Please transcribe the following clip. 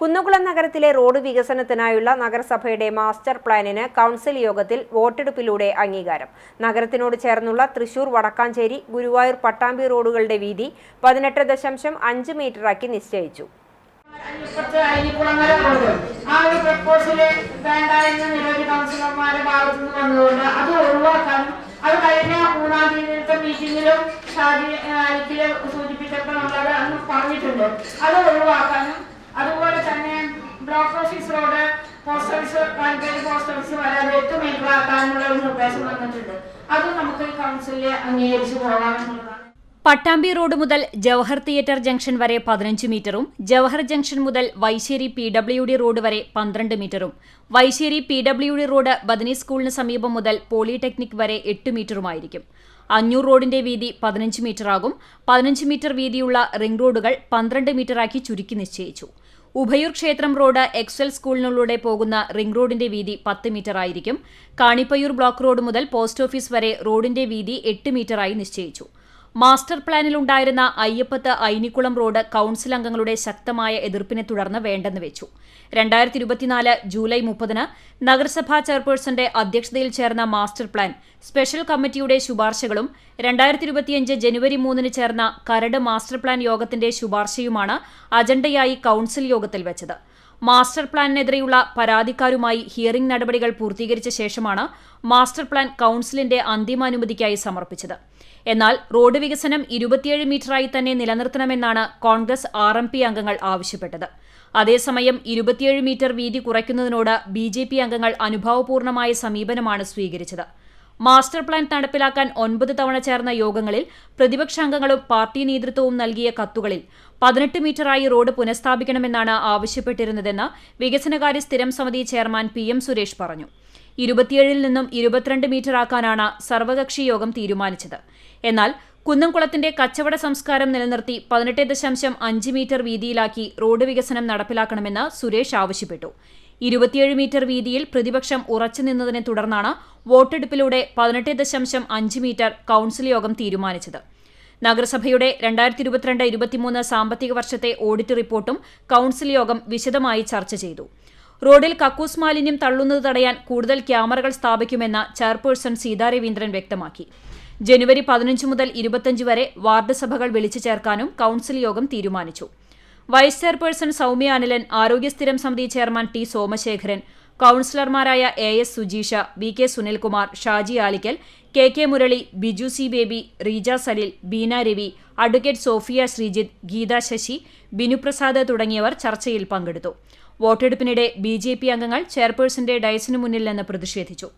കുന്നുകുളം നഗരത്തിലെ റോഡ് വികസനത്തിനായുള്ള നഗരസഭയുടെ master പ്ലാനിന് council യോഗത്തിൽ വോട്ടെടുപ്പിലൂടെ അംഗീകാരം. നഗരത്തിനോട് ചേർന്നുള്ള തൃശൂർ വടക്കാഞ്ചേരി ഗുരുവായൂർ പട്ടാമ്പി റോഡുകളുടെ വീതി പതിനെട്ട് ദശാംശം അഞ്ച് മീറ്ററാക്കി നിശ്ചയിച്ചു. ആ ഒരു പ്രപ്പോസൽ വേണ്ട എന്ന് വന്നതുകൊണ്ട് അത് ഒഴിവാക്കാനും അത് കഴിഞ്ഞ മൂന്നാം തീയതിയിലത്തെ മീറ്റിംഗിലും ഷാജി സൂചിപ്പിച്ചപ്പോൾ നമ്മളത് അന്ന് പറഞ്ഞിട്ടുണ്ട്. അത് ഒഴിവാക്കാനും അതുപോലെ തന്നെ block office road post office Kalperi post office വരെ അത് എട്ട് മീറ്റർ ആക്കാനുള്ള ഒരു നിർദ്ദേശം വന്നിട്ടുണ്ട്. അതും നമുക്ക് ഈ കൗൺസിലിൽ അംഗീകരിച്ചു പോകാമെന്നുള്ളതാണ്. പട്ടാമ്പി റോഡ് മുതൽ ജവഹർ തിയേറ്റർ ജംഗ്ഷൻ വരെ പതിനഞ്ച് മീറ്ററും ജവഹർ ജംഗ്ഷൻ മുതൽ Vaisheri P W D road വരെ പന്ത്രണ്ട് മീറ്ററും Vaisheri P W D road Badani സ്കൂളിന് സമീപം മുതൽ പോളിടെക്നിക് വരെ എട്ട് മീറ്ററുമായിരിക്കും. അഞ്ഞൂർ റോഡിന്റെ വീതി പതിനഞ്ച് മീറ്ററാകും പതിനഞ്ച് മീറ്റർ വീതിയുള്ള റിംഗ് റോഡുകൾ പന്ത്രണ്ട് മീറ്ററാക്കി ചുരുക്കി നിശ്ചയിച്ചു. ഉഭയൂർ ക്ഷേത്രം റോഡ് എക്സൽ സ്കൂളിനുള്ളിലൂടെ പോകുന്ന റിംഗ് റോഡിന്റെ വീതി പത്ത് മീറ്റർ ആയിരിക്കും കാണിപ്പയ്യൂർ ബ്ലോക്ക് റോഡ് മുതൽ പോസ്റ്റ് ഓഫീസ് വരെ റോഡിന്റെ വീതി എട്ട് മീറ്ററായി നിശ്ചയിച്ചു. മാസ്റ്റർ പ്ലാനിലുണ്ടായിരുന്ന അയ്യപ്പത്ത് ഐനിക്കുളം റോഡ് കൌൺസിൽ അംഗങ്ങളുടെ ശക്തമായ എതിർപ്പിനെ തുടർന്ന് വേണ്ടെന്ന് വെച്ചു. രണ്ടായിരത്തി ഇരുപത്തിനാല് ജൂലൈ മുപ്പതിന് നഗരസഭാ ചെയർപേഴ്സന്റെ അധ്യക്ഷതയിൽ ചേർന്ന മാസ്റ്റർ പ്ലാൻ സ്പെഷ്യൽ കമ്മിറ്റിയുടെ ശുപാർശകളും രണ്ടായിരത്തി ഇരുപത്തിയഞ്ച് ജനുവരി മൂന്നിന് ചേർന്ന കരട് മാസ്റ്റർ പ്ലാൻ യോഗത്തിന്റെ ശുപാർശയുമാണ് അജണ്ടയായി കൌൺസിൽ യോഗത്തിൽ വെച്ചത്. മാസ്റ്റർ പ്ലാനിനെതിരെയുള്ള പരാതിക്കാരുമായി ഹിയറിംഗ് നടപടികൾ പൂർത്തീകരിച്ച ശേഷമാണ് മാസ്റ്റർ പ്ലാൻ കൌൺസിലിന്റെ അന്തിമാനുമതിക്കായി സമർപ്പിച്ചത്. എന്നാൽ റോഡ് വികസനം ഇരുപത്തിയേഴ് മീറ്ററായി തന്നെ നിലനിർത്തണമെന്നാണ് കോൺഗ്രസ് ആർ എം പി അംഗങ്ങൾ ആവശ്യപ്പെട്ടത്. അതേസമയം ഇരുപത്തിയേഴ് മീറ്റർ വീതി കുറയ്ക്കുന്നതിനോട് ബി ജെ പി അംഗങ്ങൾ അനുഭാവപൂർണമായ സമീപനമാണ് സ്വീകരിച്ചത്. മാസ്റ്റർ പ്ലാൻ നടപ്പിലാക്കാൻ ഒൻപത് തവണ ചേർന്ന യോഗങ്ങളിൽ പ്രതിപക്ഷാംഗങ്ങളും പാർട്ടി നേതൃത്വവും നൽകിയ കത്തുകളിൽ പതിനെട്ട് മീറ്ററായി റോഡ് പുനഃസ്ഥാപിക്കണമെന്നാണ് ആവശ്യപ്പെട്ടിരുന്നതെന്ന് വികസനകാര്യ സ്ഥിരം സമിതി ചെയർമാൻ പി എം സുരേഷ് പറഞ്ഞു. ഇരുപത്തിയേഴിൽ നിന്നും ഇരുപത്തിരണ്ട് മീറ്ററാക്കാനാണ് സർവകക്ഷി യോഗം തീരുമാനിച്ചത്. എന്നാൽ കുന്നംകുളത്തിന്റെ കച്ചവട സംസ്കാരം നിലനിർത്തി പതിനെട്ട് ദശാംശം അഞ്ച് മീറ്റർ വീതിയിലാക്കി റോഡ് വികസനം നടപ്പിലാക്കണമെന്ന് സുരേഷ് ആവശ്യപ്പെട്ടു. ഇരുപത്തിയേഴ് മീറ്റർ വീതിയിൽ പ്രതിപക്ഷം ഉറച്ചുനിന്നതിനെ തുടർന്നാണ് വോട്ടെടുപ്പിലൂടെ പതിനെട്ട് ദശാംശം അഞ്ച് മീറ്റർ കൌൺസിൽ യോഗം തീരുമാനിച്ചത്. നഗരസഭയുടെ രണ്ടായിരത്തി ഇരുപത്തിരണ്ട് ഇരുപത്തിമൂന്ന് സാമ്പത്തിക വർഷത്തെ ഓഡിറ്റ് റിപ്പോർട്ടും കൌൺസിൽ യോഗം വിശദമായി ചർച്ച ചെയ്തു. റോഡിൽ കക്കൂസ് മാലിന്യം തള്ളുന്നത് തടയാൻ കൂടുതൽ ക്യാമറകൾ സ്ഥാപിക്കുമെന്ന് ചെയർപേഴ്സൺ സീതാ രവീന്ദ്രൻ വ്യക്തമാക്കി. ജനുവരി പതിനഞ്ച് മുതൽ ഇരുപത്തിയഞ്ച് വരെ വാർഡ് സഭകൾ വിളിച്ചു ചേർക്കാനും കൌൺസിൽ യോഗം തീരുമാനിച്ചു. വൈസ് ചെയർപേഴ്സൺ സൗമ്യ അനിലൻ ആരോഗ്യസ്ഥിരം സമിതി chairman T Somasekharan കൌൺസിലർമാരായ A S Sujeesha V K Sunilkumar Shaji Alikkal K K Murali Biju C Baby Reeja Salil Beena Ravi advocate Sophia Sreejith Geetha Sasi Binuprasad തുടങ്ങിയവർ ചർച്ചയിൽ പങ്കെടുത്തു. വോട്ടെടുപ്പിനിടെ ബി ജെ പി അംഗങ്ങൾ ചെയർപേഴ്സന്റെ ഡയസിനു മുന്നിൽ നിന്ന് പ്രതിഷേധിച്ചു.